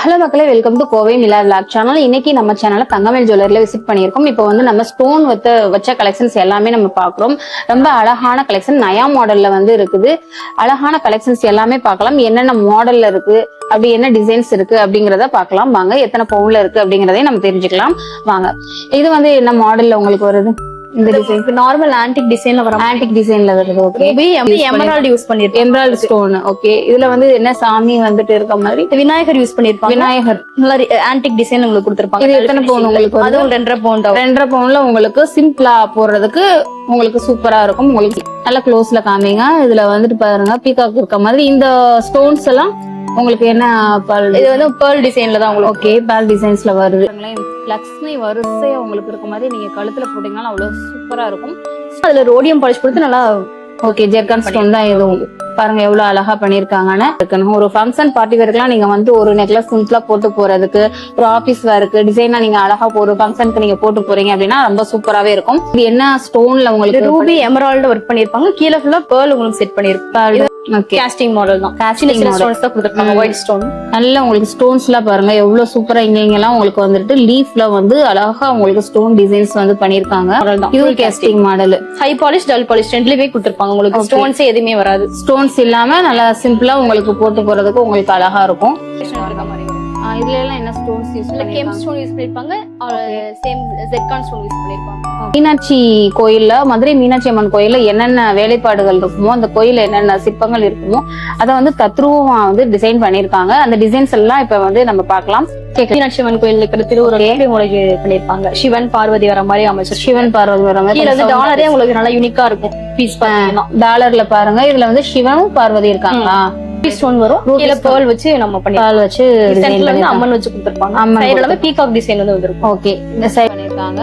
Hello மக்களே welcome to Kovai Mila vlog channel இன்னைக்கு நம்ம சேனல்ல தங்கமேல் ஜுவல்லரியில் விசிட் பண்ணியிருக்கோம். இப்போ வந்து நம்ம ஸ்டோன் வச்ச வச்ச கலெக்ஷன்ஸ் எல்லாமே நம்ம பார்க்குறோம். ரொம்ப அழகான கலெக்ஷன் நயா மாடல்ல வந்து இருக்குது. அழகான கலெக்ஷன்ஸ் எல்லாமே பார்க்கலாம். என்னென்ன மாடல்ல இருக்கு? அப்படி என்ன டிசைன்ஸ் இருக்கு? அப்படிங்கிறத பார்க்கலாம். வாங்க எத்தனை பவுன்ல இருக்கு அப்படிங்கிறதையும் நம்ம தெரிஞ்சுக்கலாம். வாங்க. இது வந்து என்ன மாடல்ல உங்களுக்கு வருது? இந்த டிசைன் இப்போ நார்மல் ஆன்டிக் டிசைன்ல வர ஆன்டிக் டிசைன்ல வருது ஓகே எமரால்டு யூஸ் பண்ணிருப்பாங்க எம்ராய்டு ஸ்டோன் ஓகே இதுல வந்து என்ன சாமி வந்துட்டு இருக்க மாதிரி? விநாயகர் யூஸ் பண்ணிருப்பாங்க. விநாயகர். நல்லா ஆன்டிக் டிசைன் உங்களுக்கு கொடுத்திருப்பாங்க. இது எத்தனை பவுன் உங்களுக்கு? அதுவும் ரெண்டரை பவுண்ட் ஆகும். ரெண்டரை பவுன்ல உங்களுக்கு சிம்பிளா போடுறதுக்கு உங்களுக்கு சூப்பரா இருக்கும். உங்களுக்கு நல்ல க்ளோஸ்ல காமிங்க. இதுல வந்துட்டு பாருங்க பீகாக் இருக்க மாதிரி. இந்த ஸ்டோன்ஸ் எல்லாம் உங்களுக்கு என்ன பல் இது வந்து பேர்ல் டிசைன்ல தான் உங்களுக்கு ஓகே பேல் டிசைன்ஸ்ல வருது. லக்ஷ்மி வரிசையா உங்களுக்கு இருக்க மாதிரி நீங்க கழுத்துல போட்டீங்கன்னா அவ்வளவு சூப்பரா இருக்கும். அதுல ரோடியம் பாலிஷ் கொடுத்து நல்லா ஓகே ஜெர்கான் ஸ்டோன் தான் எதுவும் பாருங்க எவ்வளவு அழகா பண்ணிருக்காங்கன்னு இருக்கணும் ஒரு ஃபங்க்ஷன் பார்ட்டி வேர்க்கெல்லாம் நீங்க வந்து ஒரு நெக்லஸ் சிம்பிளா போட்டு போறதுக்கு ஒரு ஆபீஸ் வேருக்கு டிசைனா நீங்க அழகா ஒரு ஃபங்க்ஷனுக்கு நீங்க போட்டு போறீங்க அப்படின்னா ரொம்ப சூப்பராவே இருக்கும். இது என்ன ஸ்டோன்ல உங்களுக்கு ரூபி எமரால்டு ஒர்க் பண்ணிருப்பாங்க கீழே ஃபுல்லா பேர்ல் உங்களுக்கு செட் பண்ணிருப்பாங்க கேஸ்டிங் மாடல் தான். சின்ன. ஸ்டோன்ஸ் தான் கொடுத்திருப்பாங்க ம். ஒயிட் ஸ்டோன் நல்ல உங்களுக்கு ஸ்டோன்ஸ் எல்லாம் பாருங்க எவ்வளவு சூப்பரா இங்க இங்கெல்லாம் உங்களுக்கு வந்துட்டு லீஃப்ல வந்து அழகா உங்களுக்கு ஸ்டோன் டிசைன்ஸ் வந்து பண்ணிருக்காங்க இதுவும் casting model high polish dull polish ரெண்டுலயுமே கொடுத்திருப்பாங்க உங்களுக்கு. ஸ்டோன்ஸே எதுவுமே வராது. ஸ்டோன்ஸ் இல்லாம நல்லா சிம்பிளா உங்களுக்கு போட்டு போறதுக்கு உங்களுக்கு அழகா இருக்கும். இதுல எல்லாம் என்ன ஸ்டோன்ஸ் யூஸ் இல்ல கெம் ஸ்டோன் யூஸ் பண்ணிருப்பாங்க. சேம் ஜெட்கான் ஸ்டோன் யூஸ் பண்ணிருப்பாங்க. மீனாட்சி கோயில்ல மதுரை மீனாட்சி அம்மன் கோயில்ல என்னென்ன வேலைப்பாடுகள் இருக்குமோ அந்த கோயில்ல என்னென்ன சிற்பங்கள் இருக்குமோ அதை வந்து தத்ரூபமா வந்து டிசைன் பண்ணிருக்காங்க. அந்த டிசைன்ஸ் எல்லாம் இப்ப வந்து நம்ம பார்க்கலாம். மீனாட்சி அம்மன் கோயில் இருக்கிற திருவுருவ மூலிகை பண்ணிருப்பாங்க? சிவன் பார்வதி வர மாதிரி அமைச்சர் சிவன் பார்வதி வர மாதிரி வந்து டாலரே உங்களுக்கு நல்லா யூனிக்கா இருக்கும். பீஸ் டாலர்ல பாருங்க இதுல வந்து சிவனும் பார்வதி இருக்காங்களா? ஸ்டோன் வரும். கீழ. பேர்ல் வச்சு நம்ம பண்ணி பால் வச்சு சென்டர்ல வந்து அம்மன் வச்சு கொடுத்திருப்பாங்க. அம்மன் சைடுல வந்து பீகாக் டிசைன் வந்து வந்திருக்கும் ஓகே இந்த சைட் பண்ணிருக்காங்க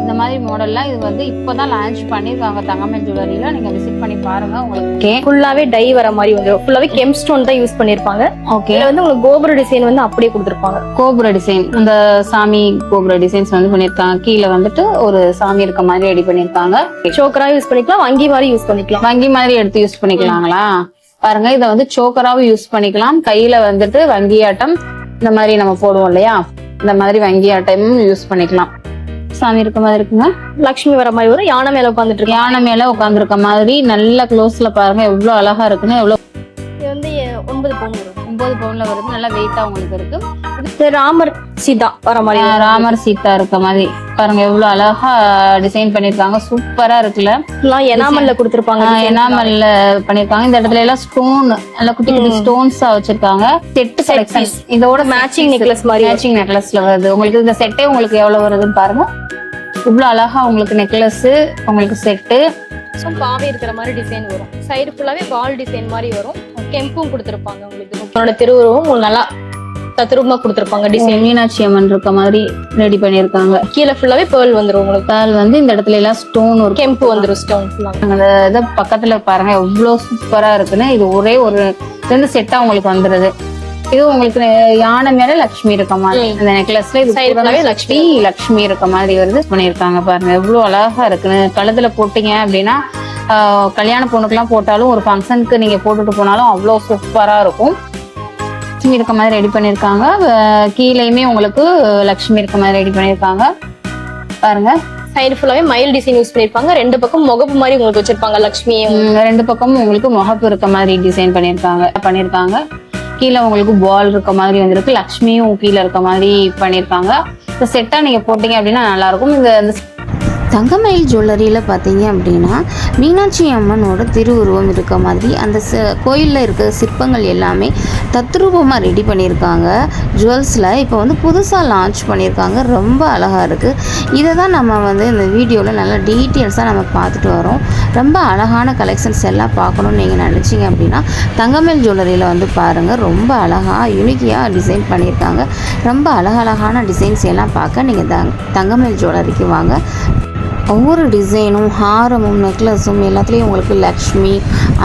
இந்த மாதிரி மாடல்லாம் இது வந்து இப்பதான் லான்ச் பண்ணிருக்காங்க தங்கமன் ஜுவல்லரியில நீங்க விசிட் பண்ணி பாருங்க. உங்களுக்கு ஓகே ஃபுல்லாவே டை வர மாதிரி வந்துரும் ஃபுல்லாவே கெம் ஸ்டோன் தான் யூஸ் பண்ணிருப்பாங்க ஓகே இதுல வந்து உங்களுக்கு கோபுர டிசைன் வந்து அப்படியே கொடுத்திருப்பாங்க. கோபுர டிசைன் அந்த சாமி கோபுர டிசைன்ஸ் வந்து பண்ணிருக்காங்க கீழே வந்துட்டு ஒரு சாமி இருக்க மாதிரி ரெடி பண்ணிருக்காங்க சோக்கரா யூஸ் பண்ணிக்கலாம். வங்கி மாதிரி யூஸ் பண்ணிக்கலாம். வங்கி மாதிரி எடுத்து யூஸ் பண்ணிக்கலாங்களா? பாருங்க இதை வந்து சோக்கராவும் யூஸ் பண்ணிக்கலாம். கையில வந்துட்டு வங்கியாட்டம் இந்த மாதிரி நம்ம போடுவோம் இல்லையா? இந்த மாதிரி வங்கியாட்டமும் யூஸ் பண்ணிக்கலாம். சாமி இருக்க மாதிரி இருக்குங்க? லக்ஷ்மி வர மாதிரி வரும் யானை மேல உட்காந்துட்டு இருக்கு யானை மேல உட்காந்துருக்க மாதிரி நல்ல க்ளோஸ்ல பாருங்க எவ்வளவு அழகா இருக்குன்னு எவ்வளவு இது வந்து ஒன்பது பவுன் வரும். ஒன்பது பவுன்ல வருது நல்லா வெயிட்டா உங்களுக்கு இருக்கு. ராமர் சீதா வர மாதிரி. ராமர் சீதா இருக்க மாதிரி. பாருங்க எவ்வளவு அழகா டிசைன் பண்ணிருக்காங்க சூப்பரா இருக்குல்ல? எனாமல்ல கொடுத்திருப்பாங்க எனாமல்ல பண்ணிருக்காங்க இந்த இடத்துல எல்லாம் ஸ்டோன் நல்லா குட்டி குட்டி ஸ்டோன்ஸா வச்சிருக்காங்க. Set selection. இதோட மேட்சிங் நெக்லஸ் மாதிரி. மேட்சிங் நெக்லஸ்ல வருது. உங்களுக்கு இந்த செட்டே உங்களுக்கு எவ்வளவு வருதுன்னு பாருங்க. இவ்வளவு அழகா உங்களுக்கு நெக்லஸ் உங்களுக்கு செட்டு பாவை இருக்கிற மாதிரி டிசைன் வரும். சைடு ஃபுல்லாவே பால் டிசைன் மாதிரி வரும். கெம்பும் கொடுத்திருப்பாங்க உங்களுக்கு. உங்களோட திருவுருவம் உங்களுக்கு நல்லா தத்ரூபமா கொடுத்திருப்பாங்க. டிசைன் மீனாட்சி அம்மன் இருக்க மாதிரி ரெடி பண்ணிருக்காங்க கீழே ஃபுல்லாவே பேர்ல் வந்துரும் உங்களுக்கு. பேல் வந்து இந்த இடத்துல எல்லாம் ஸ்டோன் ஒரு கெம்பு வந்துரும் ஸ்டோன் அந்த இதை பக்கத்துல பாருங்க எவ்வளவு சூப்பரா இருக்குன்னு. இது ஒரே ஒரு ரெண்டு செட்டா உங்களுக்கு வந்துருது. இது உங்களுக்கு யானை மேல லக்ஷ்மி இருக்க மாதிரி. ம். அந்த நெக்லஸ்ல இது லக்ஷ்மி லக்ஷ்மி இருக்க மாதிரி வருது பண்ணிருக்காங்க பாருங்க. எவ்வளவு அழகா இருக்குன்னு. கழுத்துல போட்டீங்க அப்படின்னா கல்யாண பொண்ணுக்கெல்லாம் போட்டாலும் ஒரு ஃபங்க்ஷனுக்கு நீங்க போட்டுட்டு போனாலும் அவ்வளவு சூப்பரா இருக்கும். லக்ஷ்மி இருக்க மாதிரி ரெடி பண்ணிருக்காங்க. அஹ், கீழேயுமே உங்களுக்கு லக்ஷ்மி இருக்க மாதிரி ரெடி பண்ணிருக்காங்க. பாருங்க. சைடு ஃபுல்லாவே மயில் டிசைன் யூஸ் பண்ணிருப்பாங்க. ரெண்டு பக்கம் முகப்பு மாதிரி உங்களுக்கு வச்சிருப்பாங்க லக்ஷ்மி ரெண்டு பக்கமும் உங்களுக்கு முகப்பு இருக்க மாதிரி டிசைன் பண்ணிருக்காங்க பண்ணிருக்காங்க. கீழே உங்களுக்கு பால் இருக்க மாதிரி வந்திருக்கு. லக்ஷ்மியும் கீழே இருக்க மாதிரி பண்ணிருக்காங்க. இந்த செட்டா நீங்க போட்டீங்க அப்படின்னா நல்லா இருக்கும். இந்த இந்த தங்கமயில் ஜுவல்லரியில் பார்த்தீங்க அப்படின்னா மீனாட்சி அம்மனோட திருவுருவம் இருக்க மாதிரி அந்த ச- கோயிலில் இருக்க சிற்பங்கள் எல்லாமே தத்ரூபமாக ரெடி பண்ணியிருக்காங்க. ஜுவல்ஸில் இப்போ வந்து புதுசாக லான்ச் பண்ணியிருக்காங்க. ரொம்ப அழகாக இருக்குது இதை தான் நம்ம வந்து இந்த வீடியோவில் நல்லா டீட்டெயில்ஸாக நம்ம பார்த்துட்டு வரோம். ரொம்ப அழகான கலெக்ஷன்ஸ் எல்லாம் பார்க்கணும்னு நீங்கள் நினச்சிங்க அப்படின்னா தங்கமயில் ஜுவல்லரியில் வந்து பாருங்கள் ரொம்ப அழகாக யூனிக்கியாக டிசைன் பண்ணியிருக்காங்க. ரொம்ப அழகழகான டிசைன்ஸ் எல்லாம் பார்க்க நீங்கள் தங் தங்கமயில் ஜுவல்லரிக்கு வாங்க. ஒவ்வொரு டிசைனும் ஹாரமும் நெக்லஸும் எல்லாத்துலேயும் உங்களுக்கு லக்ஷ்மி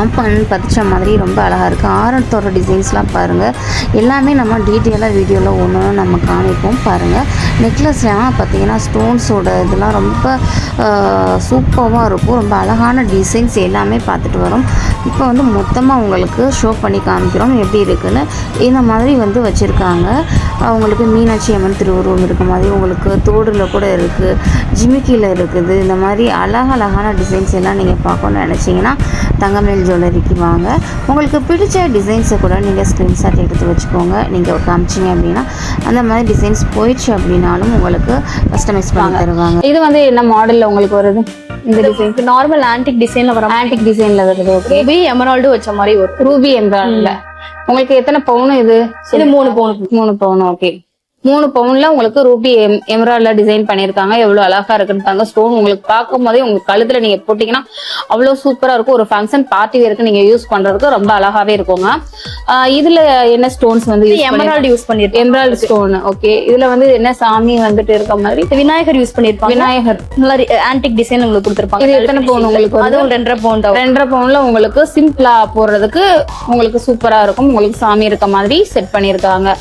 அம்மன் பதிச்ச மாதிரி ரொம்ப அழகாக இருக்குது ஆரத்தோட டிசைன்ஸ்லாம் பாருங்கள் எல்லாமே நம்ம டீட்டெயிலாக வீடியோவில் ஒன்று ஒன்று நம்ம காமிப்போம் பாருங்கள் நெக்லஸ்லாம் பார்த்தீங்கன்னா ஸ்டோன்ஸோட இதெல்லாம் ரொம்ப சூப்பராக இருக்கும். ரொம்ப அழகான டிசைன்ஸ் எல்லாமே பார்த்துட்டு வரோம். இப்போ வந்து மொத்தமாக உங்களுக்கு ஷோ பண்ணி காமிக்கிறோம். எப்படி இருக்குதுன்னு இந்த மாதிரி வந்து வச்சுருக்காங்க. அவங்களுக்கு மீனாட்சி அம்மன் திருவுருவம் இருக்க மாதிரி உங்களுக்கு தோடில் கூட இருக்குது ஜிமிக்கியில் இருக்குது. இந்த மாதிரி அழகழகான டிசைன்ஸ் எல்லாம் நீங்கள் பார்க்கணும்னு நினச்சிங்கன்னா தங்கமேல் ஜுவல்லரிக்கு வாங்க உங்களுக்கு பிடிச்ச டிசைன்ஸை கூட நீங்கள் ஸ்க்ரீன்ஷாட் எடுத்து வச்சுக்கோங்க. நீங்கள் காமிச்சிங்க அப்படின்னா அந்த மாதிரி டிசைன்ஸ் போயிடுச்சு அப்படின்னாலும் உங்களுக்கு கஸ்டமைஸ் பண்ணி தருவாங்க. இது வந்து என்ன மாடல்ல உங்களுக்கு வருது? இந்த டிசைன் நார்மல் ஆன்டிக் டிசைன்ல வர ஆன்டிக் டிசைன்ல வருது ஓகே ரூபி எமரால்டு வச்ச மாதிரி வரும். ரூபி எம்ப்ராய்டர்ல உங்களுக்கு எத்தனை பவுன் இது? இது மூணு பவுன். மூணு பவுன் ஓகே மூணு பவுன்ல உங்களுக்கு ரூபி எம் எம்ராய்டர்ல டிசைன் பண்ணிருக்காங்க எவ்வளவு அழகா இருக்குன்னு பாருங்க. ஸ்டோன் உங்களுக்கு பார்க்கும் போதே உங்க கழுத்துல நீங்க போட்டீங்கன்னா அவ்வளவு சூப்பரா இருக்கும். ஒரு ஃபங்க்ஷன் பார்ட்டி வேருக்கு நீங்க யூஸ் பண்றதுக்கு ரொம்ப அழகாவே இருக்குங்க. இதுல என்ன ஸ்டோன்ஸ் வந்து எமரால்டு யூஸ் பண்ணிருப்பாங்க எம்ராய்டர் ஸ்டோன் ஓகே இதுல வந்து என்ன சாமி வந்துட்டு இருக்க மாதிரி? விநாயகர் யூஸ் பண்ணிருப்பாங்க. விநாயகர். நல்லா ஆன்டிக் டிசைன் உங்களுக்கு கொடுத்துருப்பாங்க. இது எத்தனை பவுன் உங்களுக்கு? அதுவும் ரெண்டரை பவுன் தான். ரெண்டரை பவுன்ல உங்களுக்கு சிம்பிளா போடுறதுக்கு உங்களுக்கு சூப்பரா இருக்கும். உங்களுக்கு சாமி இருக்க மாதிரி செட் பண்ணிருக்காங்க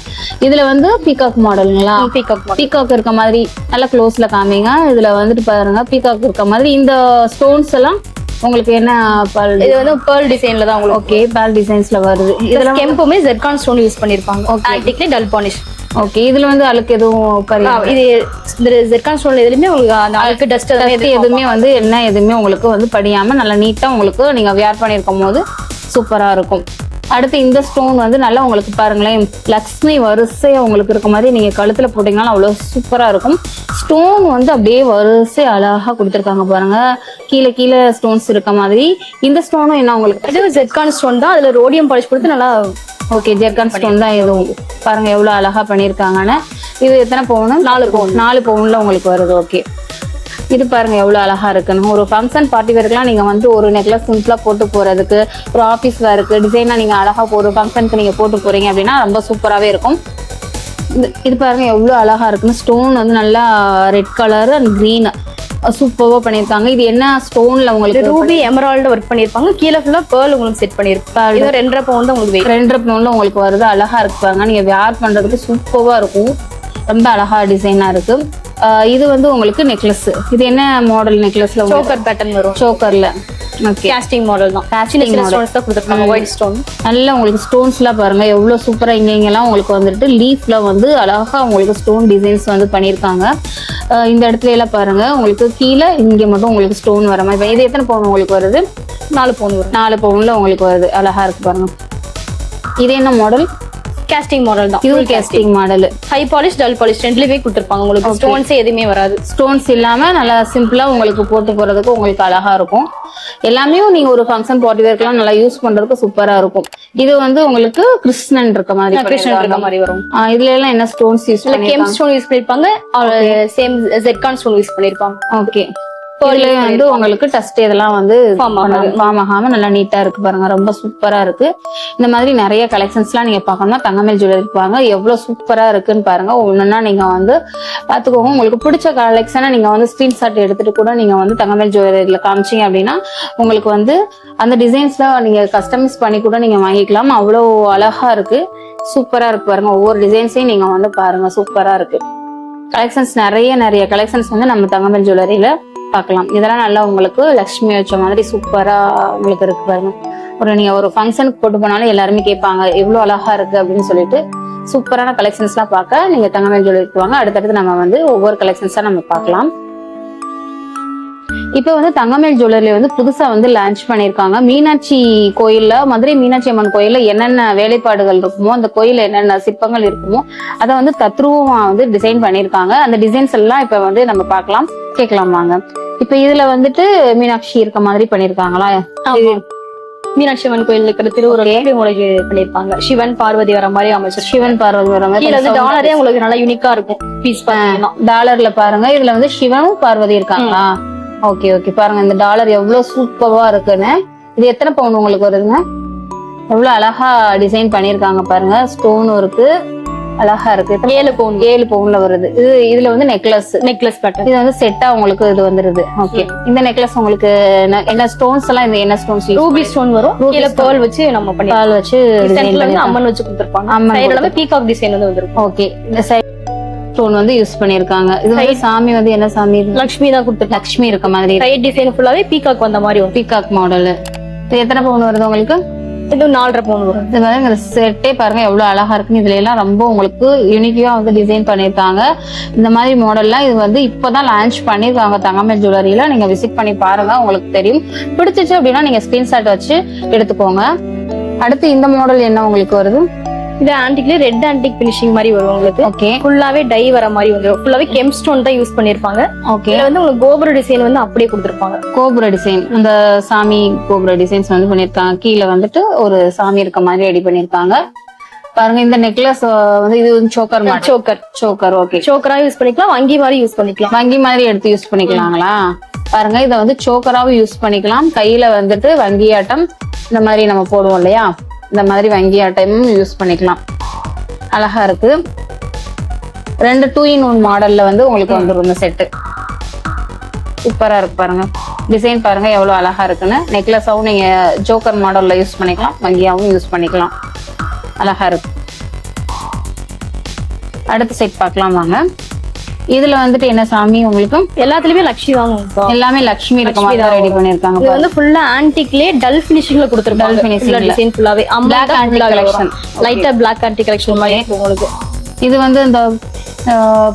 இதுல வந்து பீகாக் மாடலுங்களா? பீகாக் பீகாக் இருக்க மாதிரி நல்லா க்ளோஸ்ல காமிங்க. இதுல வந்துட்டு பாருங்க பீகாக் இருக்க மாதிரி. இந்த ஸ்டோன்ஸ் எல்லாம் உங்களுக்கு என்ன பல் இது வந்து பேர்ல் டிசைன்ல தான் உங்களுக்கு ஓகே பேல் டிசைன்ஸ்ல வருது. இதுல கெம்புமே ஜெர்கான் ஸ்டோன் யூஸ் பண்ணிருப்பாங்க. ஆன்டிக்ல டல் பானிஷ் ஓகே இதுல வந்து அழுக்கு எதுவும் இது இந்த ஜெர்கான் ஸ்டோன்ல எதுலயுமே உங்களுக்கு அந்த அழுக்கு டஸ்ட் எதுவுமே வந்து என்ன எதுவுமே உங்களுக்கு வந்து படியாம நல்லா நீட்டா உங்களுக்கு நீங்க வியர் பண்ணியிருக்கும் போது சூப்பரா இருக்கும். அடுத்து இந்த ஸ்டோன் வந்து நல்லா உங்களுக்கு பாருங்களேன் லக்ஷ்மி வரிசையா உங்களுக்கு இருக்க மாதிரி நீங்க கழுத்துல போட்டீங்கன்னா அவ்வளவு சூப்பரா இருக்கும். ஸ்டோன் வந்து அப்படியே வரிசை அழகா கொடுத்துருக்காங்க பாருங்க. கீழே கீழே ஸ்டோன்ஸ் இருக்க மாதிரி. இந்த ஸ்டோனும் என்ன உங்களுக்கு? இது ஜெர்கான் ஸ்டோன் தான் அதுல ரோடியம் பாலிஷ் கொடுத்து நல்லா ஓகே ஜெர்கான் ஸ்டோன் தான் எதுவும் பாருங்க எவ்வளவு அழகா பண்ணியிருக்காங்கன்னு. இது எத்தனை பவுன்? நாலு பவுன். நாலு பவுன்ல உங்களுக்கு வருது ஓகே இது பாருங்க எவ்வளவு அழகா இருக்குன்னு. ஒரு ஃபங்க்ஷன் பார்ட்டி வேர்க்கெல்லாம் நீங்க வந்து ஒரு நெக்லஸ் சிம்பிளா போட்டு போறதுக்கு ஒரு ஆஃபீஸ் வேருக்கு டிசைனா நீங்க அழகா ஒரு ஃபங்க்ஷனுக்கு நீங்க போட்டு போறீங்க அப்படின்னா ரொம்ப சூப்பராகவே இருக்கும். இது- இது பாருங்க எவ்வளவு அழகா இருக்குன்னு. ஸ்டோன் வந்து நல்லா ரெட் கலர் அண்ட் green. சூப்பராக பண்ணியிருக்காங்க. இது என்ன ஸ்டோன்ல உங்களுக்கு ரூபி எமரால்டு ஒர்க் பண்ணிருப்பாங்க கீழே ஃபுல்லா பேர்ல் உங்களுக்கு செட் பண்ணிருப்பாங்க இது ரெண்டரை பவுன் தான் உங்களுக்கு. ரெண்டரை பவுன்ல உங்களுக்கு வருது. அழகா இருக்கு பாருங்க நீங்க வேர் பண்றதுக்கு சூப்பரா இருக்கும். ரொம்ப அழகா டிசைனா இருக்கு. ஆஹ் இது வந்து உங்களுக்கு நெக்லஸ் இது என்ன மாடல் நெக்லஸ்ல சோக்கர் பேட்டர்ன் வரும். சோக்கர்ல ஓகே கேஸ்டிங் மாடல் தான். சின்ன ஸ்டோன்ஸ் தான் கொடுத்துருக்காங்க. ஒயிட் ஸ்டோன் நல்ல உங்களுக்கு ஸ்டோன்ஸ்லாம் பாருங்க. எவ்வளவு சூப்பரா இங்க இங்கெல்லாம் உங்களுக்கு வந்துட்டு லீஃப்ல வந்து அழகா உங்களுக்கு ஸ்டோன் டிசைன்ஸ் வந்து பண்ணியிருக்காங்க. இந்த இடத்துல எல்லாம் பாருங்க. உங்களுக்கு கீழே இங்க மட்டும் உங்களுக்கு ஸ்டோன் வர மாதிரி. இது எத்தனை பவுன் உங்களுக்கு வருது? நாலு பவுன் வரும். நாலு பவுன்ல உங்களுக்கு வருது. அழகா இருக்கு பாருங்க. இது என்ன மாடல் கேஸ்டிங் மாடல் தான். இதுவும் casting model high polish dull polish ரெண்டுலயுமே கொடுத்துருப்பாங்க உங்களுக்கு. ஸ்டோன்ஸே எதுவுமே வராது. ஸ்டோன்ஸ் இல்லாம நல்லா சிம்பிளா உங்களுக்கு போட்டு போறதுக்கு உங்களுக்கு அழகா இருக்கும். எல்லாமே நீங்க ஒரு ஃபங்க்ஷன் பார்ட்டி வேர்க்கெல்லாம் நல்லா யூஸ் பண்றதுக்கு சூப்பரா இருக்கும். இது வந்து உங்களுக்கு கிருஷ்ணன் இருக்க மாதிரி கிருஷ்ணன் இருக்க. மாதிரி வரும். இதுல எல்லாம் என்ன ஸ்டோன்ஸ் யூஸ் இல்ல கெம் ஸ்டோன் யூஸ் பண்ணிருப்பாங்க. சேம் ஜெட்கான் ஸ்டோன் யூஸ் பண்ணிருப்பாங்க. ஓகே இதுல வந்து உங்களுக்கு டஸ்ட் இதெல்லாம் வந்து. ஃபார்ம் ஆகாம. நல்லா நீட்டா இருக்கு பாருங்க. ரொம்ப சூப்பரா இருக்கு. இந்த மாதிரி நிறைய கலெக்ஷன்ஸ் எல்லாம் நீங்க பார்க்கணும்னா தங்கமேல் ஜுவல்லரிக்கு வாங்க. எவ்வளவு சூப்பரா இருக்குன்னு பாருங்க. ஒண்ணுன்னா நீங்க வந்து பாத்துக்கோங்க உங்களுக்கு பிடிச்ச கலெக்ஷனை நீங்க வந்து ஸ்கிரீன்ஷாட் எடுத்துட்டு கூட நீங்க வந்து தங்கமேல் ஜுவல்லரியில காமிச்சீங்க அப்படின்னா உங்களுக்கு வந்து அந்த டிசைன்ஸ்ல நீங்க கஸ்டமைஸ் பண்ணி கூட நீங்க வாங்கிக்கலாம். அவ்வளோ அழகா இருக்கு. சூப்பரா இருக்கு பாருங்க. ஒவ்வொரு டிசைன்ஸையும் நீங்க வந்து பாருங்க. சூப்பரா இருக்கு. கலெக்ஷன்ஸ் நிறைய நிறைய கலெக்ஷன்ஸ் வந்து நம்ம தங்கமேல் ஜுவல்லரியில பார்க்கலாம். இதெல்லாம் நல்லா உங்களுக்கு லக்ஷ்மி வச்ச மாதிரி சூப்பரா உங்களுக்கு இருக்கு பாருங்க. ஒரு நீங்க ஒரு ஃபங்க்ஷனுக்கு போட்டு போனாலும் எல்லாருமே கேட்பாங்க எவ்வளவு அழகா இருக்கு? அப்படின்னு சொல்லிட்டு சூப்பரான கலெக்ஷன்ஸ் எல்லாம் பார்க்க நீங்க தங்கமேல் ஜுவல்லரிக்கு வாங்க. அடுத்தடுத்து நம்ம வந்து ஒவ்வொரு கலெக்ஷன்ஸா நம்ம பார்க்கலாம். இப்போ வந்து தங்கமேல் ஜுவல்லரி வந்து புதுசா வந்து லான்ச் பண்ணியிருக்காங்க. மீனாட்சி கோயில்ல மதுரை மீனாட்சி அம்மன் கோயில்ல என்னென்ன வேலைப்பாடுகள் இருக்குமோ அந்த கோயில்ல என்னென்ன சிற்பங்கள் இருக்குமோ அதை வந்து தத்ரூபமாக வந்து டிசைன் பண்ணியிருக்காங்க. அந்த டிசைன்ஸ் எல்லாம் இப்போ வந்து நம்ம பார்க்கலாம். கேட்கலாம் வாங்க. இப்ப இதுல வந்துட்டு மீனாட்சி இருக்க மாதிரி பண்ணிருக்காங்களா. மீனாட்சி அம்மன் கோயில் இருக்கிற திருவுருவம் உங்களுக்கு பண்ணிருப்பாங்க? சிவன் பார்வதி வர மாதிரி அமைச்சர் சிவன் பார்வதி வர கீழ வந்து மாதிரி டாலரே உங்களுக்கு நல்லா யூனிக்கா இருக்கும். பீஸ் டாலர்ல பாருங்க. இதுல வந்து சிவனும் பார்வதி இருக்காங்களா? ஓகே ஓகே பாருங்க இந்த டாலர் எவ்வளவு சூப்பரா இருக்குன்னு. இது எத்தனை பவுன் உங்களுக்கு வருதுங்க? எவ்வளவு அழகா டிசைன் பண்ணிருக்காங்க பாருங்க. ஸ்டோனும் இருக்கு. அழகா இருக்கு. ஏழு பவுன் ஏழு பவுன்ல வருது. இது இதுல வந்து நெக்லஸ் நெக்லஸ் பேட்டர்ன் இது வந்து செட்டா உங்களுக்கு இது வந்துருது. ஓகே இந்த நெக்லஸ் உங்களுக்கு என்ன- ஸ்டோன்ஸ் எல்லாம் இந்த என்ன ஸ்டோன்ஸ் ரூபி ஸ்டோன் வரும். கீழ. பேர்ல் வச்சு நம்ம பண்ணி பால் வச்சு அம்மன் வச்சு கொடுத்துருப்பாங்க. அம்மன் பீகாக் டிசைன் வந்து வந்திருக்கும். ஓகே இந்த சைட் ஸ்டோன் வந்து யூஸ் பண்ணிருக்காங்க இது வந்து சாமி வந்து என்ன சாமி? லக்ஷ்மி தான் கொடுத்துருக்காங்க லக்ஷ்மி இருக்க மாதிரி சைட் டிசைன் ஃபுல்லாவே பீகாக் வந்த மாதிரி பீகாக் மாடல் எத்தனை பவுன் வருது உங்களுக்கு? இது நாலரை பவுன் வரும். இது மாதிரி இந்த செட்டே பாருங்க எவ்வளவு அழகா இருக்குன்னு. இதுல எல்லாம் ரொம்ப உங்களுக்கு யூனிக்கா வந்து டிசைன் பண்ணிருக்காங்க இந்த மாதிரி மாடல்லாம் இது வந்து இப்பதான் லான்ச் பண்ணிருக்காங்க தங்கமே ஜுவல்லரியில நீங்க விசிட் பண்ணி பாருங்க உங்களுக்கு தெரியும். பிடிச்சிச்சு அப்படின்னா நீங்க ஸ்கிரீன்ஷாட் வச்சு எடுத்துக்கோங்க. அடுத்து இந்த மாடல் என்ன உங்களுக்கு வருது? இது ஆன்டிக்ல ரெட் ஆன்டிக் பினிஷிங் மாதிரி வரும் உங்களுக்கு. ஓகே ஃபுல்லாவே டை வர மாதிரி வந்துடும் ஃபுல்லாவே கெம் ஸ்டோன் தான் யூஸ் பண்ணிருப்பாங்க. ஓகே இதுல வந்து உங்களுக்கு கோபுர டிசைன் வந்து அப்படியே கொடுத்துருப்பாங்க. கோபுர டிசைன் அந்த சாமி கோபுர டிசைன்ஸ் வந்து பண்ணிருக்காங்க. கீழே வந்துட்டு ஒரு சாமி இருக்க மாதிரி ரெடி பண்ணிருக்காங்க. பாருங்க இந்த நெக்லஸ் வந்து இது வந்து சோக்கர் மாதிரி. சோக்கர் சோக்கர் ஓகே சோக்கரா யூஸ் பண்ணிக்கலாம். வங்கி மாதிரி யூஸ் பண்ணிக்கலாம். வங்கி மாதிரி எடுத்து யூஸ் பண்ணிக்கலாங்களா? பாருங்க இதை வந்து சோக்கராவும் யூஸ் பண்ணிக்கலாம். கையில வந்துட்டு வங்கி ஆட்டம் இந்த மாதிரி நம்ம போடுவோம் இல்லையா? இந்த மாதிரி வங்கி ஆட்டமும் யூஸ் பண்ணிக்கலாம். அழகா இருக்கு. ரெண்டு டூ இன் ஒன் மாடல்ல வந்து உங்களுக்கு வந்துடும் இந்த செட்டு சூப்பரா இருக்கு பாருங்க. டிசைன் பாருங்க எவ்வளவு அழகா இருக்குன்னு. நெக்லஸாகவும் நீங்க ஜோக்கர் மாடல்ல யூஸ் பண்ணிக்கலாம். வங்கியாவும் யூஸ் பண்ணிக்கலாம். அழகா இருக்கு. அடுத்த செட் பார்க்கலாம் வாங்க. இதுல வந்துட்டு என்ன சாமி உங்களுக்கு? எல்லாத்துலயுமே லக்ஷ்மி வாங்க எல்லாமே லக்ஷ்மி இருக்க மாதிரி ரெடி பண்ணிருக்காங்க இது வந்து ஃபுல்லா ஆன்டிக்லயே டல் பினிஷிங்ல கொடுத்துருப்பாங்க. Dull finishing ல. டிசைன் ஃபுல்லாவே Black antique collection. லைட்டா பிளாக் ஆன்டிக் கலெக்ஷன் மாதிரி உங்களுக்கு. இது வந்து இந்த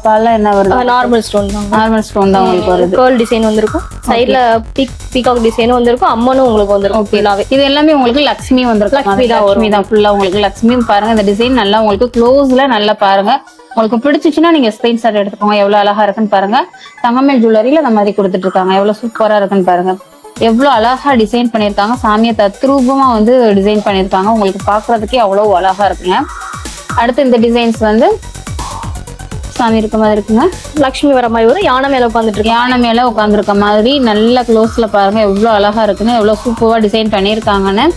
பல என்ன வருது? நார்மல் ஸ்டோன் தான் நார்மல் ஸ்டோன் தான் உங்களுக்கு வருது. கேர்ள் டிசைன் வந்திருக்கும். சைடுல பிக் பீகாக் டிசைனும் வந்திருக்கும். அம்மனும் உங்களுக்கு வந்திருக்கும் ஃபுல்லாவே இது எல்லாமே உங்களுக்கு லக்ஷ்மி வந்திருக்கு லக்ஷ்மி தான் லக்ஷ்மி தான் ஃபுல்லா உங்களுக்கு லக்ஷ்மி. பாருங்க இந்த டிசைன் நல்லா உங்களுக்கு க்ளோஸ்ல நல்லா பாருங்க. உங்களுக்கு பிடிச்சிச்சுன்னா நீங்க ஸ்கிரீன்ஷாட் எடுத்துக்கோங்க. எவ்வளவு அழகா இருக்குன்னு பாருங்க. தங்கமேல் ஜுவல்லரியில அந்த மாதிரி கொடுத்துட்டு இருக்காங்க எவ்வளவு சூப்பரா இருக்குன்னு பாருங்க. எவ்வளவு அழகா டிசைன் பண்ணிருக்காங்க சாமியை தத்ரூபமா வந்து டிசைன் பண்ணிருக்காங்க உங்களுக்கு பாக்குறதுக்கே அவ்வளவு அழகா இருக்குங்க. அடுத்து இந்த டிசைன்ஸ் வந்து சாமி இருக்க மாதிரி இருக்குங்க. லக்ஷ்மி வர மாதிரி வரும் யானை மேல உட்காந்துட்டு இருக்கு யானை மேல உட்காந்துருக்க மாதிரி. நல்ல க்ளோஸ்ல பாருங்க. எவ்வளவு அழகா இருக்குன்னு. எவ்வளவு சூப்பரா டிசைன் பண்ணிருக்காங்கன்னு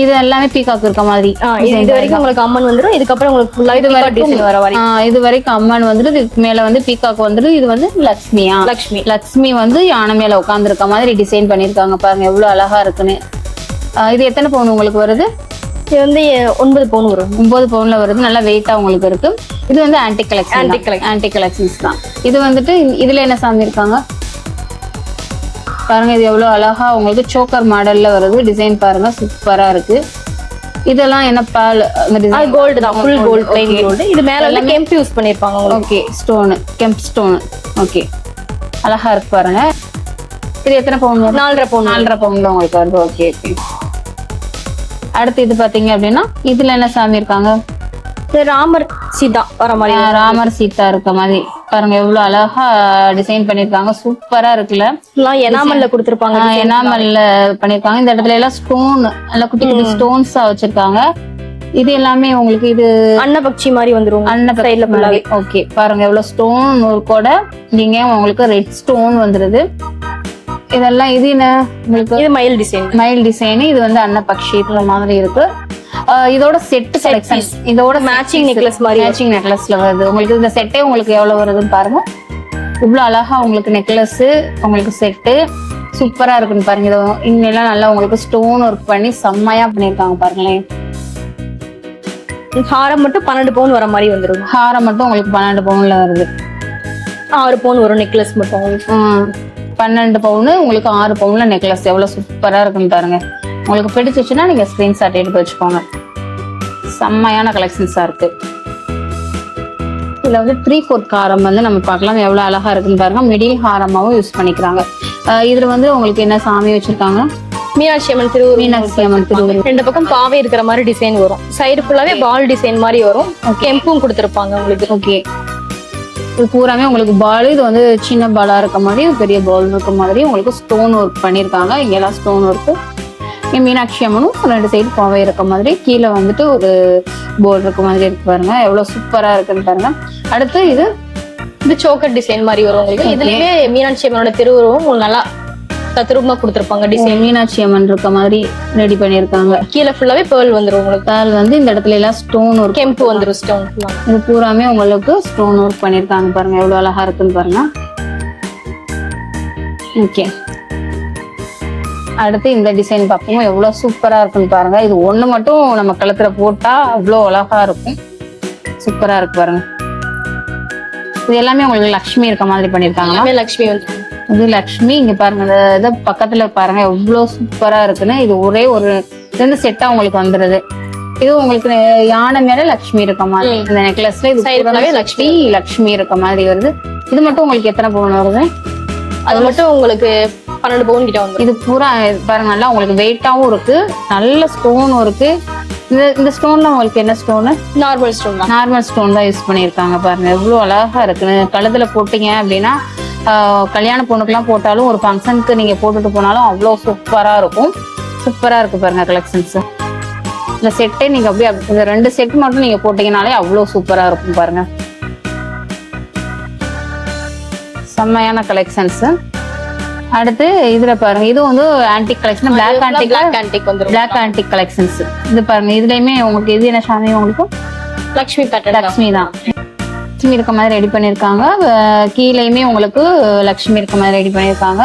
இது எல்லாமே பீகாக் இருக்க மாதிரி. இது வரைக்கும் உங்களுக்கு அம்மன் வந்துரும். இதுக்கப்புறம் உங்களுக்கு ஃபுல்லாவே இது வரைக்கும் டிசைன் வர வரை ஆ, இது வரைக்கும் அம்மன் வந்துட்டு இதுக்கு மேல வந்து பீகாக் வந்துட்டு இது வந்து லக்ஷ்மியா? லக்ஷ்மி. லக்ஷ்மி வந்து யானை மேல உட்காந்துருக்க மாதிரி டிசைன் பண்ணிருக்காங்க பாருங்க. எவ்வளவு அழகா இருக்குன்னு. இது எத்தனை பவுன் உங்களுக்கு வருது? இது வந்து ஒன்பது பவுன் வரும். ஒன்பது பவுன்ல வருது. நல்லா வெயிட்டா உங்களுக்கு இருக்கு. இது வந்து ஆன்டி கலெக்ஷன். ஆன்டி கலெக்ஷன்ஸ் தான். இது வந்துட்டு இதுல என்ன சாமி இருக்காங்க பாருங்க இது எவ்வளவு அழகா உங்களுக்கு சோக்கர் மாடல்ல வருது. டிசைன் பாருங்க சூப்பரா இருக்கு. இதெல்லாம் என்ன பால் கோல்டு தான் ஃபுல் கோல்டு பிளைன் கோல்டு இது மேல வந்து கெம்ப் யூஸ் பண்ணிருப்பாங்க okay stone kemp stone okay அழகா இருக்கு பாருங்க. இது எத்தனை பவுன் நாலரை பவுன் நாலரை பவுன்ல உங்களுக்கு வருது. ஓகே அடுத்து இது பாத்தீங்க அப்படின்னா இதுல என்ன சாமி இருக்காங்க? ராமர் சீதா வர மாதிரி. ராமர் சீதா இருக்க மாதிரி. பாருங்க எவ்வளவு அழகா டிசைன் பண்ணிருக்காங்க. சூப்பரா இருக்குல்ல? எல்லாம் எனாமல்ல கொடுத்துருப்பாங்க எனாமல்ல பண்ணிருக்காங்க. இந்த இடத்துல எல்லாம் ஸ்டோன் நல்லா குட்டி குட்டி ஸ்டோன்ஸா வச்சிருக்காங்க. இது எல்லாமே உங்களுக்கு இது அன்னபக்ஷி மாதிரி வந்துரும். அன்ன சைடுல ஃபுல்லாவே ஓகே பாருங்க எவ்வளவு ஸ்டோன் கூட நீங்க உங்களுக்கு ரெட் ஸ்டோன் வந்துருது. இதெல்லாம் இது என்ன உங்களுக்கு? இது மயில் டிசைன் மயில் டிசைன் இது வந்து அன்னபக்ஷி இந்த மாதிரி இருக்கு. இதோட செட் செலக்ஷன் இதோட மேட்சிங் நெக்லஸ் மாதிரி மேட்சிங் நெக்லஸ்ல வருது. உங்களுக்கு இந்த செட்டே உங்களுக்கு எவ்வளவு வருதுன்னு பாருங்க. இவ்வளவு அழகா உங்களுக்கு நெக்லஸ் உங்களுக்கு செட்டு சூப்பரா இருக்குன்னு பாருங்க. இது இன்னெல்லாம் நல்லா உங்களுக்கு ஸ்டோன் ஒர்க் பண்ணி செம்மையா பண்ணிருக்காங்க பாருங்களேன். ஹாரம் மட்டும் பன்னெண்டு பவுன் வர மாதிரி வந்துரும். ஹாரம் மட்டும் உங்களுக்கு பன்னெண்டு பவுன்ல வருது. ஆறு பவுன் வரும் நெக்லஸ் மட்டும். பன்னெண்டு பவுனு உங்களுக்கு ஆறு பவுன்ல நெக்லஸ் எவ்வளவு சூப்பரா இருக்குன்னு பாருங்க. உங்களுக்கு பிடிச்சிச்சுன்னா நீங்க ஸ்கிரீன்ஷாட் எடுத்து வச்சுக்கோங்க. செம்மையான கலெக்ஷன்ஸா இருக்கு. இதுல வந்து த்ரீ ஃபோர்த் ஹாரம் வந்து நம்ம பார்க்கலாம். எவ்வளவு அழகா இருக்குன்னு பாருங்க. மிடில் ஹாரமாவும் யூஸ் பண்ணிக்கிறாங்க. இதுல வந்து உங்களுக்கு என்ன சாமி வச்சிருக்காங்க? மீனாட்சி அம்மன் திருவுருவம் மீனாட்சி அம்மன் திருவுருவம். ரெண்டு பக்கம் பாவை இருக்கிற மாதிரி டிசைன் வரும். சைடு ஃபுல்லாவே பால் டிசைன் மாதிரி வரும். கெம்பும் கொடுத்துருப்பாங்க உங்களுக்கு. ஓகே இது பூராமே உங்களுக்கு பால் இது வந்து சின்ன பாலா இருக்க மாதிரி பெரிய பால் இருக்க மாதிரி உங்களுக்கு ஸ்டோன் ஒர்க் பண்ணியிருக்காங்க இங்கெல்லாம் ஸ்டோன் ஒர்க் இங்க மீனாட்சி அம்மனும் ரெண்டு சைடு பாவை இருக்க மாதிரி. கீழே வந்துட்டு ஒரு போர்டு இருக்க மாதிரி இருக்கு பாருங்க. எவ்வளவு சூப்பரா இருக்குன்னு பாருங்க. அடுத்து இது இது சோக்கர் டிசைன் மாதிரி வரும் உங்களுக்கு இதுலயுமே மீனாட்சி அம்மனோட திருவுருவம் உங்களுக்கு நல்லா தத்ரூபமா கொடுத்துருப்பாங்க டிசைன் மீனாட்சி அம்மன் இருக்க மாதிரி ரெடி பண்ணியிருக்காங்க. கீழே ஃபுல்லாவே பேர்ல் வந்துரும் உங்களுக்கு. பால் வந்து இந்த இடத்துல எல்லாம் ஸ்டோன் ஒர்க் கெம்பு வந்துரும் ஸ்டோன் இது பூராமே உங்களுக்கு ஸ்டோன் ஒர்க் பண்ணியிருக்காங்க பாருங்க. எவ்வளவு அழகா இருக்குன்னு பாருங்க. ஓகே அடுத்து இந்த டிசைன் பார்ப்போம் எவ்வளவு சூப்பரா இருக்குன்னு பாருங்க. இது ஒண்ணு மட்டும் நம்ம கழுத்துல போட்டா அவ்வளோ அழகா இருக்கும். சூப்பரா இருக்கு பாருங்க. இது எல்லாமே உங்களுக்கு லக்ஷ்மி இருக்க மாதிரி பண்ணிருக்காங்களா? எல்லாமே லக்ஷ்மி இது லக்ஷ்மி இங்க பாருங்க இந்த இதை பக்கத்துல பாருங்க எவ்வளவு சூப்பரா இருக்குன்னு. இது ஒரே ஒரு இது வந்து செட்டா உங்களுக்கு வந்துருது. இது உங்களுக்கு யானை மேல லக்ஷ்மி இருக்க மாதிரி. இந்த நெக்லஸ்ல இது லக்ஷ்மி. லக்ஷ்மி இருக்க மாதிரி வருது. இது மட்டும் உங்களுக்கு எத்தனை பவுன் வருது? அது மட்டும் உங்களுக்கு பன்னெண்டு பவுன் கிட்ட வந்துடும் இது பூரா பாருங்க நல்லா உங்களுக்கு வெயிட்டாவும் இருக்கு. நல்ல ஸ்டோனும் இருக்கு. இந்த இந்த ஸ்டோன்ல உங்களுக்கு என்ன ஸ்டோனு நார்மல் ஸ்டோன் தான். நார்மல் ஸ்டோன் தான் யூஸ் பண்ணியிருக்காங்க பாருங்க. எவ்வளோ அழகா இருக்குன்னு. கழுத்துல போட்டீங்க அப்படின்னா கல்யாண பொண்ணுக்கெல்லாம் போட்டாலும் ஒரு ஃபங்க்ஷனுக்கு நீங்க போட்டுட்டு போனாலும் அவ்வளோ சூப்பரா இருக்கும். சூப்பரா இருக்கு பாருங்க கலெக்ஷன்ஸ் இந்த செட்டே நீங்க அப்படியே அப்~ இந்த ரெண்டு செட் மட்டும் நீங்க போட்டீங்கனாலே அவ்வளோ சூப்பரா இருக்கும் பாருங்க. செம்மையான கலெக்ஷன்ஸ் அடுத்து இதுல பாருங்க இது வந்து antique collection black antique black antique வந்துடும் பிளாக் ஆன்டிக் கலெக்ஷன்ஸ் இது பாருங்க இதுலயுமே உங்களுக்கு இது என்ன சாமி உங்களுக்கு? லக்ஷ்மி பேட்டர்ன் லக்ஷ்மி தான். லக்ஷ்மி இருக்க மாதிரி ரெடி பண்ணிருக்காங்க கீழேயுமே உங்களுக்கு லக்ஷ்மி இருக்க மாதிரி ரெடி பண்ணிருக்காங்க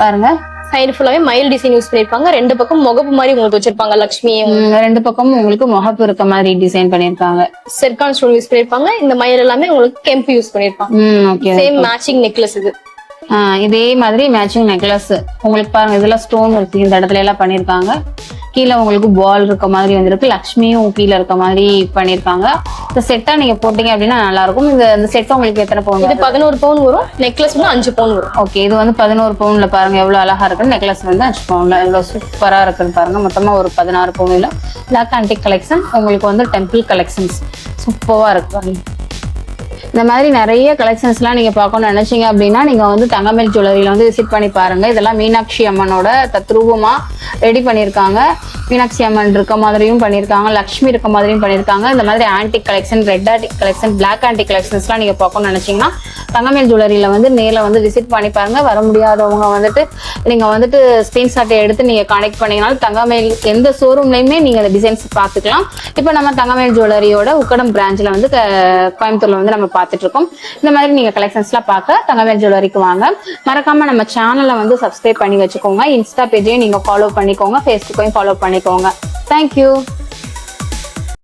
பாருங்க. சைடு ஃபுல்லாவே மயில் டிசைன் யூஸ் பண்ணிருப்பாங்க ரெண்டு பக்கம் முகப்பு மாதிரி உங்களுக்கு வச்சிருப்பாங்க உம், ரெண்டு பக்கமும் உங்களுக்கு முகப்பு இருக்க மாதிரி டிசைன் பண்ணிருக்காங்க செர்கான் ஸ்டோன் யூஸ் பண்ணிருப்பாங்க இந்த மயில் எல்லாமே உங்களுக்கு கெம்பு யூஸ் பண்ணிருப்பாங்க சேம் மேட்சிங் நெக்லஸ் இது. இதே மாதிரி மேட்சிங் நெக்லஸ் உங்களுக்கு பாருங்க இதெல்லாம் ஸ்டோன் இருக்கு. இந்த இடத்துல எல்லாம் பண்ணிருக்காங்க கீழே உங்களுக்கு பால் இருக்க மாதிரி வந்திருக்கு. லக்ஷ்மியும் கீழே இருக்க மாதிரி பண்ணிருக்காங்க இந்த செட்டா நீங்க போட்டீங்க அப்படின்னா நல்லா இருக்கும் இந்த இந்த செட் உங்களுக்கு எத்தனை இது பவுன் பதினோரு பவுன் வரும். நெக்லஸ் வந்து அஞ்சு பவுன் வரும். ஓகே இது வந்து பதினோரு பவுன்ல பாருங்க எவ்வளவு அழகா இருக்கு நெக்லஸ் வந்து அஞ்சு பவுன்ல எவ்வளவு சூப்பரா இருக்குன்னு பாருங்க. மொத்தமா ஒரு பதினாறு பவுன்ல பிளாக் ஆன்டிக் கலெக்ஷன் உங்களுக்கு வந்து டெம்பிள் கலெக்ஷன்ஸ் சூப்பரா இருக்கு. பாருங்க இந்த மாதிரி நிறைய கலெக்ஷன்ஸ்லாம் நீங்கள் பார்க்கணும்னு நினச்சிங்க அப்படின்னா நீங்கள் வந்து தங்கமேல் ஜுவல்லரியில் வந்து விசிட் பண்ணி பாருங்கள் இதெல்லாம் மீனாட்சி அம்மனோட தத்ரூபமாக ரெடி பண்ணியிருக்காங்க. மீனாட்சி அம்மன் இருக்க மாதிரியும் பண்ணியிருக்காங்க லக்ஷ்மி இருக்க மாதிரியும் பண்ணியிருக்காங்க. இந்த மாதிரி antique collection red antique collection black antique கலெக்ஷன்ஸ்லாம் நீங்கள் பார்க்கணும்னு நினச்சிங்கன்னா தங்கமேல் ஜுவல்லரியில் வந்து நேரில் வந்து விசிட் பண்ணி பாருங்கள் வர முடியாதவங்க வந்துட்டு நீங்கள் வந்துட்டு ஸ்க்ரீன்ஷாட்டை எடுத்து நீங்கள் கனெக்ட் பண்ணிங்கனாலும் தங்கமேல் எந்த ஷோரூம்லேயுமே நீங்கள் அந்த டிசைன்ஸ் பார்த்துக்கலாம். இப்போ நம்ம தங்கமேல் ஜுவல்லரியோட உக்கடம் பிரான்ச்சில் வந்து க- கோயம்புத்தூரில் வந்து நம்ம பார்த்துட்டு இருக்கோம் இந்த மாதிரி நீங்க கலெக்ஷன்ஸ்லாம் பார்க்க தங்கவேல் ஜுவல்லரிக்கு வாங்க. மறக்காம நம்ம சேனலை வந்து சப்ஸ்கிரைப் பண்ணி வச்சுக்கோங்க. இன்ஸ்டா பேஜையும் நீங்க ஃபாலோ பண்ணிக்கோங்க. ஃபேஸ்புக்கையும் ஃபாலோ பண்ணிக்கோங்க. தேங்க்யூ